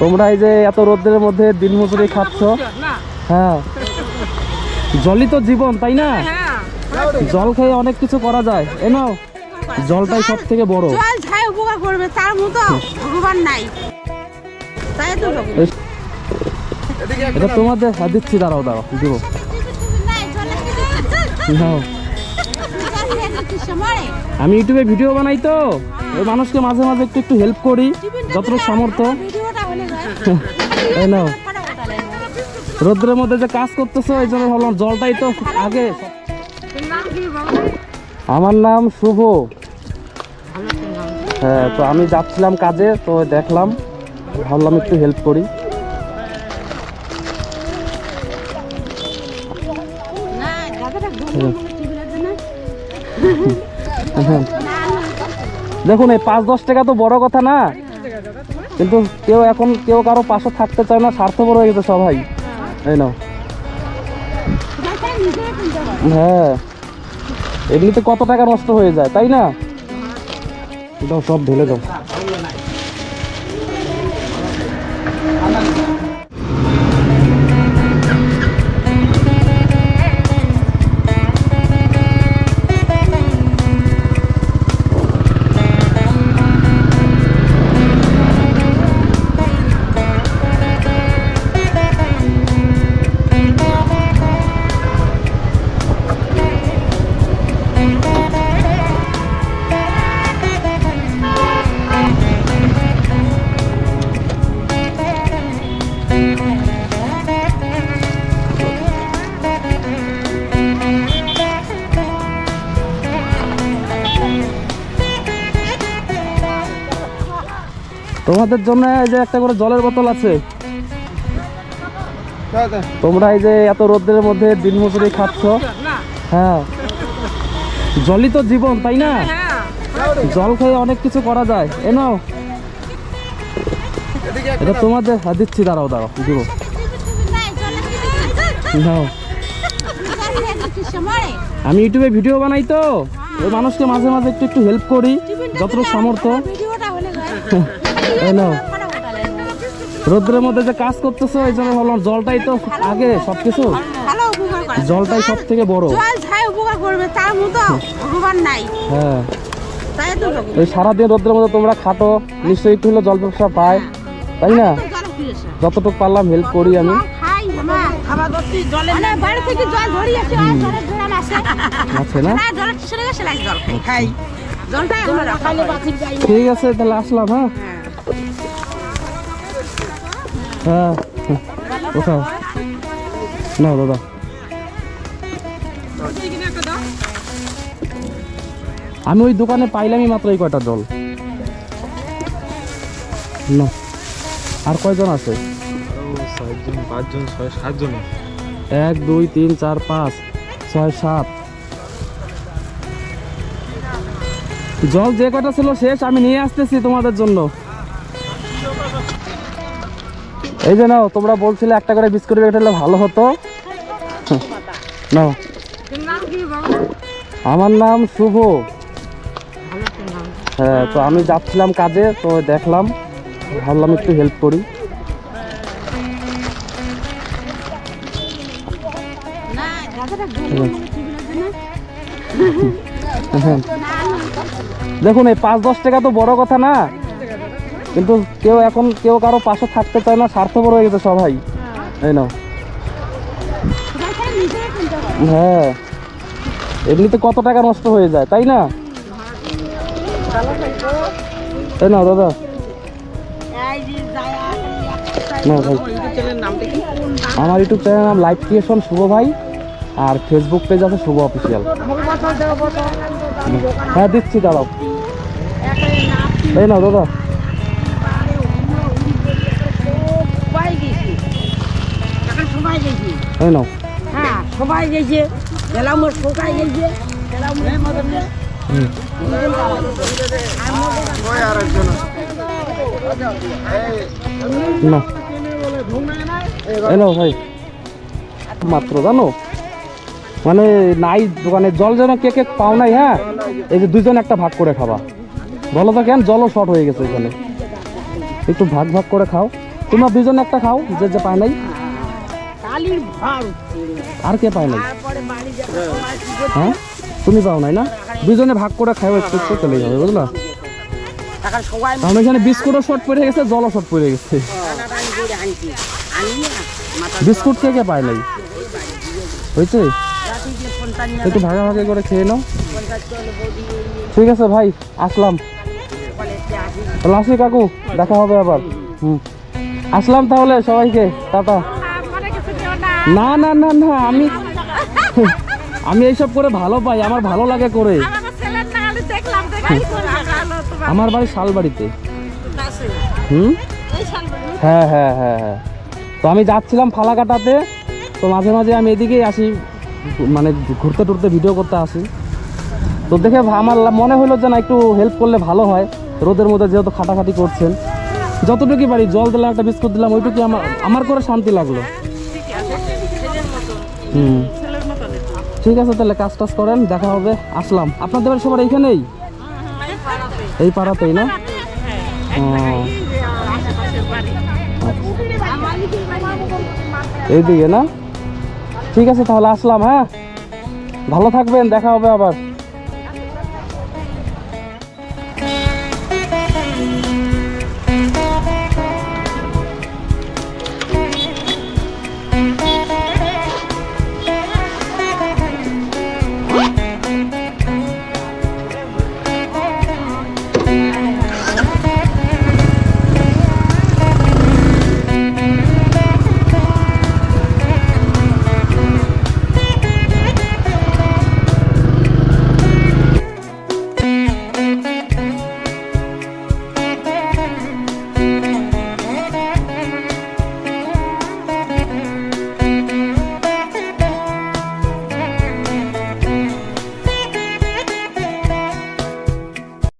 তোমরা এই যে এত রোদের মধ্যে দিন মজুরি খাচ্ছ। হ্যাঁ। জলই তো জীবন তাই না? জল খেয়ে অনেক কিছু করা যায়। এ নাও জলটাই সব থেকে বড়। জল ছায় উপকার করবে তার মতো ভগবান নাই। তাই তো এটা তোমাদের হ্যাঁ, দিচ্ছি দাঁড়াও দাঁড়াও দিব। আমি ইউটিউবে ভিডিও বানাই তো। ওই মানুষকে মাঝে মাঝে একটু একটু হেল্প করি যতটুকু সামর্থ্য। এই। রোদ্রের মধ্যে যে কাজ করতেছো, এই জন্য ভাবলাম জলটাই তো আগে। আমার নাম শুভ। হ্যাঁ তো আমি যাচ্ছিলাম কাজে, তো দেখলাম, ভাবলাম একটু হেল্প করি। দেখুন, এই পাঁচ দশ টাকা তো বড় কথা না। কিন্তু কেউ এখন কেউ কারও পাশে থাকতে চায় না, স্বার্থপর হয়ে গেছে সবাই। তাই হবে। হ্যাঁ। এমনিতে কত টাকা নষ্ট হয়ে যায়, তাই না? সব ঢেলে দাও। তোমাদের জন্য এই যে একটা করে জলের বোতল আছে। তোমরা এই যে এত রোদের মধ্যে দিন মজুরি খাচ্ছ। হ্যাঁ। জলই তো জীবন তাই না? জল খেয়ে অনেক কিছু করা যায়। এ নাও। এটা তোমাদের হ্যাঁ, দিচ্ছি দাঁড়াও দাঁড়াও দিব। নাও। আমি ইউটিউবে ভিডিও বানাই তো। ওই মানুষকে মাঝে মাঝে একটু একটু হেল্প করি যতটুকু সামর্থ্য। রোদ্রের মধ্যে যে কাজ করতেছো এই জন্য ভাবলাম জলটাই তো আগে সবকিছু। জলটাই সব থেকে বড়। উপকার করবে তার মতো নাই। হ্যাঁ। তাই তো ভগবান। এই সারাদিন রোদ্রের মধ্যে তোমরা খাটো নিশ্চয়ই একটু হলে জল ব্যবসা পায় তাই না? যতটুকু পারলাম হেল্প করি আমি। মানে। আছে না? করি। ঠিক আছে তাহলে আসলাম হ্যাঁ। হ্যাঁ। কোথাও না দাদা। আমি ওই দোকানে পাইলামই মাত্র এই কয়টা জল না আর কয়জন আছে? এক, দুই, তিন, চার, পাঁচ, ছয়, সাত। জল যে কটা ছিল শেষ, আমি নিয়ে আসতেছি তোমাদের জন্য। এই যে নাও তোমরা বলছিলে একটা করে বিস্কুট প্যাকেট হলে ভালো হতো। নাও। আমার নাম শুভ। হ্যাঁ তো আমি যাচ্ছিলাম কাজে তো দেখলাম ভাবলাম একটু হেল্প করি। দেখুন এই পাঁচ দশ টাকা তো বড় কথা না। কিন্তু কেউ এখন কেউ কারও পাশে থাকতে চায় না স্বার্থপর হয়ে গেছে সবাই এই নাও। কিনতে হবে। হ্যাঁ। এমনিতে কত টাকা নষ্ট হয়ে যায় তাই না? তাই না দাদা। না আমার ইউটিউব চ্যানেল নাম লাইভ ক্রিয়েশন শুভ ভাই আর ফেসবুক পেজ আছে শুভ অফিসিয়াল হ্যাঁ দিচ্ছি দাঁড়াও। এই নাও দাদা। নাও হ্যাঁ, সবাই গেছে গেলাম গেছে গেলাম এলো ভাই। মাত্র জানো? মানে নাই দোকানে জল যেন কে কে পাও নাই হ্যাঁ? এই যে দুজন একটা ভাগ করে খাবা। বলো তো কেন? জলও শর্ট হয়ে গেছে এখানে। একটু ভাগ ভাগ করে খাও। তোমরা দুজন একটা খাও যে যে পায় নাই। কালির ভর আর কে পায় কি করছি? হ্যাঁ। তুমি পাও নাই না? দুজনে ভাগ করে খাও একটু একটু চলেই হবে বুঝলা? এখন সবাই এখানে বিস্কুটও শর্ট পড়ে গেছে জলও শর্ট পড়ে গেছে। না বিস্কুট কে কে পায় নাই? হয়েছে একটু ভাগা ভাগে করে খেয়ে নাও। চলো ঠিক আছে ভাই আসলাম। আসি কাকু দেখা হবে আবার। হুম। আসলাম তাহলে সবাইকে টাটা। না না না না, আমি আমি এইসব করে ভালো পাই, আমার ভালো লাগে করে। আমার বাড়ি শালবাড়িতে। হুম? হ্যাঁ হ্যাঁ হ্যাঁ হ্যাঁ। তো আমি যাচ্ছিলাম ফালাকাটাতে, তো মাঝে মাঝে আমি এদিকেই আসি মানে ঘুরতে টুরতে ভিডিও করতে আসি। তো দেখে আমার মনে হলো যে না, একটু হেল্প করলে ভালো হয়। রোদের মধ্যে যেহেতু খাটাখাটি করছেন। যতটুকুই পারি, জল দিলাম, একটা বিস্কুট দিলাম, ওইটুকুই আমার আমার করে শান্তি লাগল। হুম। ঠিক আছে তাহলে কাজ টাজ করেন দেখা হবে আসলাম। আপনাদের বাড়ি সবার এইখানেই? এই পাড়াতেই না? এইদিকে না? ঠিক আছে তাহলে আসলাম হ্যাঁ? ভালো থাকবেন দেখা হবে আবার।